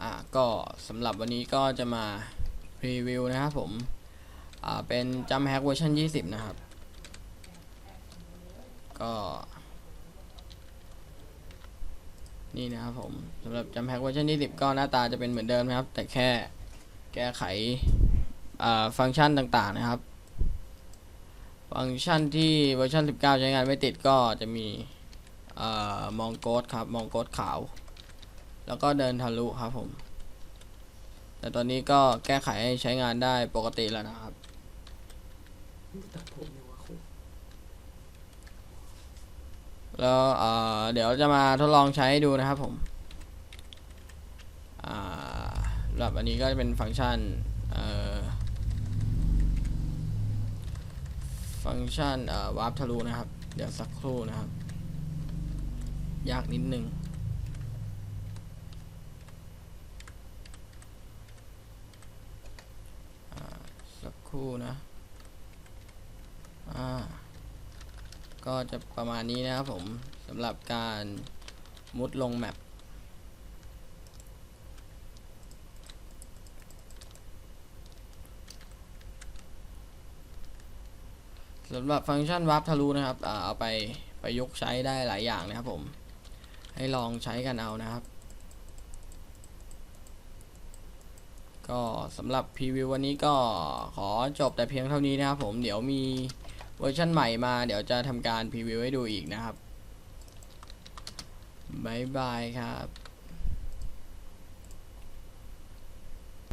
อ่าก็สำหรับวันนี้ก็จะมารีวิวนะครับผมอ่าเป็นจัมแฮกเวอร์ชัน20 นะครับ ก็ นี่นะครับผมสำหรับจัมแฮกเวอร์ชัน20 ก็หน้าตาจะเป็นเหมือนเดิมนะครับ แต่แค่แก้ไขอ่าฟังก์ชันต่างๆนะครับ ฟังก์ชันที่เวอร์ชัน19 ใช้งานไม่ติดก็จะมีอ่อมองโกดครับ มองโกดขาว แล้วก็เดินทะลุครับผม แต่ตอนนี้ก็แก้ไขให้ใช้งานได้ปกติแล้วนะครับแล้วเเดี๋ยวจะมาทดลองใช้ใดูนะครับผมสำหรับอันนี้ก็จะเป็นฟังก์ชันฟังก์ชันวาร์ปทะลุนะครับ เดี๋ยวสักครู่นะครับ ยากนิดนึง สักครู่นะ อ่า ก็จะประมาณนี้นะครับผมสำหรับการมุดลงแมปสำหรับฟังก์ชันวาร์ปทะลุนะครับ เอาไปประยุกต์ใช้ได้หลายอย่างนะครับผม ให้ลองใช้กันเอานะครับ ก็สำหรับพรีวิววันนี้ก็ขอจบแต่เพียงเท่านี้นะครับผมเดี๋ยวมีเวอร์ชันใหม่มาเดี๋ยวจะทำการพรีวิวให้ดูอีกนะครับบ๊ายบายครับ